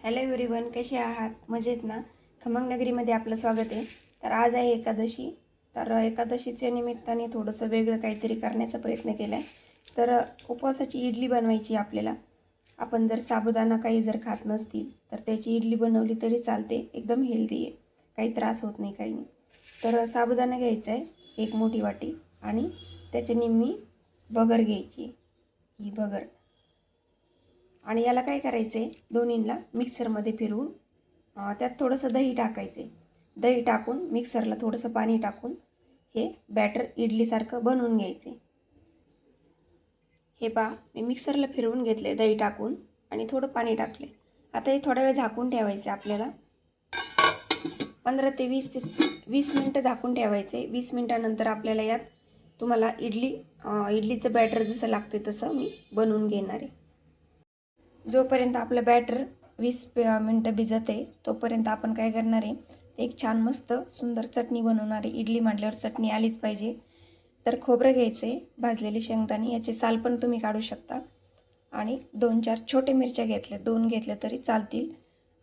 Hello everyone कसे आहात? मजेत ना? खमंग नगरीमध्ये आपलं स्वागत आहे. तर आज आहे एकादशी. तर एकादशीच्या निमित्ताने थोडंसं वेगळं काहीतरी करण्याचा प्रयत्न केला आहे तर उपवासाची इडली बनवायची आपल्याला. आपण जर साबुदाणा काही जर खात नसतील तर त्याची इडली बनवली तरी चालते. एकदम हेल्दी आहे. काही त्रास होत नाही काही नाही. तर साबुदाणा घ्यायचा आहे एक मोठी वाटी. आणि त्याच्या निम्मी बगर घ्यायची ही बगर. आणि याला काय करायचं आहे दोन्हींना मिक्सरमध्ये फिरवून त्यात थोडंसं दही टाकायचं दही टाकून मिक्सरला थोडंसं पाणी टाकून हे बॅटर इडलीसारखं बनवून घ्यायचे हे पा मी मिक्सरला फिरवून घेतले दही टाकून आणि थोडं पाणी टाकले आता हे थोडा वेळ झाकून ठेवायचे आपल्याला. पंधरा ते वीस ते वीस मिनटं झाकून ठेवायचे वीस मिनटानंतर आपल्याला यात तुम्हाला इडली इडलीचं बॅटर जसं लागते तसं मी बनवून घेणार आहे. जोपर्यंत आपलं बॅटर वीस मिनटं भिजत आहे तोपर्यंत आपण काय करणार आहे एक छान मस्त सुंदर चटणी बनवणार आहे. इडली मांडल्यावर चटणी आलीच पाहिजे. तर खोबरं घ्यायचं आहे भाजलेले शेंगदाणे याचे साल पण तुम्ही काढू शकता. आणि दोन चार छोटे मिरच्या घेतल्या दोन घेतल्या तरी चालतील.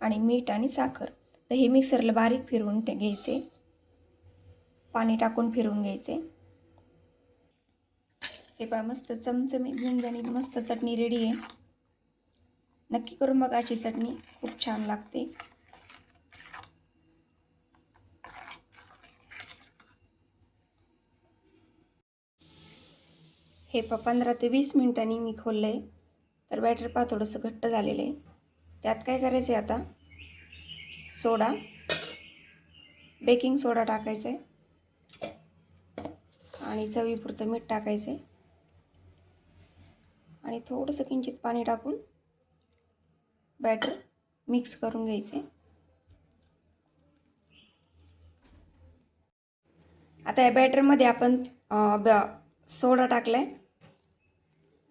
आणि मीठ आणि साखर. तर हे मिक्सरला बारीक फिरवून घ्यायचे. पाणी टाकून फिरवून घ्यायचे. हे पहा मस्त चमचमीत झणझणीत मस्त चटणी रेडी आहे. नक्की करून बघा अशी चटणी खूप छान लागते. हे प पंधरा ते वीस मिनिटांनी मी खोललं आहे तर बॅटर पहा थोडंसं घट्ट झालेलं आहे. त्यात काय करायचं आहे आता? सोडा. बेकिंग सोडा टाकायचा आहे आणि चवीपुरतं मीठ टाकायचं आहे आणि थोडंसं किंचित पाणी टाकून बॅटर मिक्स करून घ्यायचे. आता या बॅटरमध्ये आपण ब सोडा टाकला आहे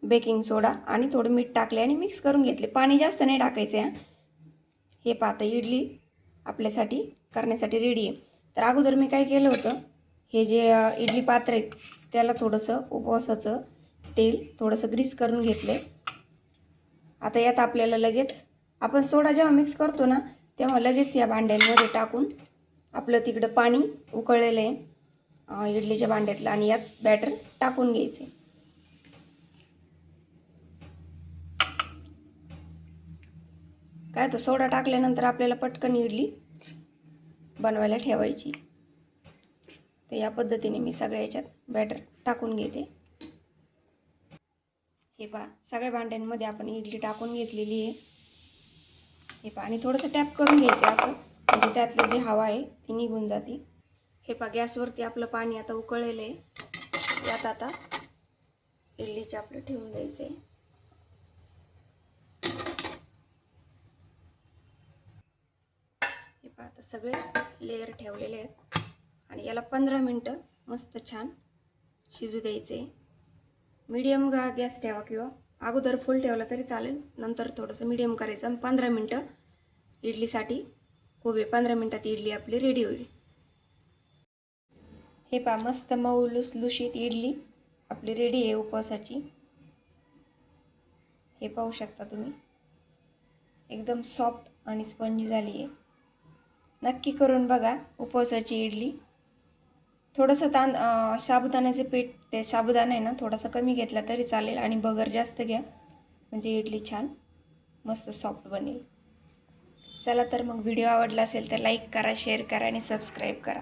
बेकिंग सोडा आणि थोडं मीठ टाकले आणि मिक्स करून घेतले पाणी जास्त नाही टाकायचं आहे हे पाहता इडली आपल्यासाठी करण्यासाठी रेडी आहे. तर अगोदर मी काय केलं होतं हे जे इडली पात्र आहे त्याला थोडंसं उपवासाचं तेल थोडंसं ग्रीस करून घेतलं आता यात आपल्याला लगेच आपण सोडा जेव्हा मिक्स करतो ना तेव्हा लगेच या भांड्यांमध्ये टाकून आपलं तिकडं पाणी उकळलेलं आहे इडलीच्या भांड्यातलं आणि यात बॅटर टाकून घ्यायचे. काय तर सोडा टाकल्यानंतर आपल्याला पटकन इडली बनवायला ठेवायची. तर या पद्धतीने मी सगळ्या याच्यात बॅटर टाकून घेते. हे पहा सगळ्या भांड्यांमध्ये आपण इडली टाकून घेतलेली आहे. हे पहा आणि थोडंसं टॅप करून घ्यायचं असं. म्हणजे त्यातली जी हवा आहे ती निघून जाते. हे पहा गॅसवरती आपलं पाणी आता उकळलेलं आहे. यात आता इडलीचे आपलं ठेवून द्यायचं. आहे हे पहा आता सगळे लेयर ठेवलेले आहेत. आणि याला पंधरा मिनटं मस्त छान शिजू द्यायचे. मीडियम गा गॅस ठेवा किंवा अगोदर फुल ठेवला तरी चालेल. नंतर थोडंसं मीडियम करायचं आणि पंधरा मिनटं इडलीसाठी कोबी पंधरा मिनटात इडली आपली रेडी होईल. हे पहा मस्त मऊ लुसलुशीत इडली आपली रेडी आहे उपवासाची. हे पाहू शकता तुम्ही. एकदम सॉफ्ट आणि स्पंजी झाली आहे. नक्की करून बघा उपवासाची इडली. थोडंसं तांद साबुदाण्याचे पीठ ते साबुदाणा आहे ना थोडासा कमी घेतला तरी चालेल आणि बगर जास्त घ्या. म्हणजे इडली छान मस्त सॉफ्ट बनेल. चला तर मग व्हिडिओ आवडला असेल तर लाईक करा शेअर करा आणि सबस्क्राईब करा.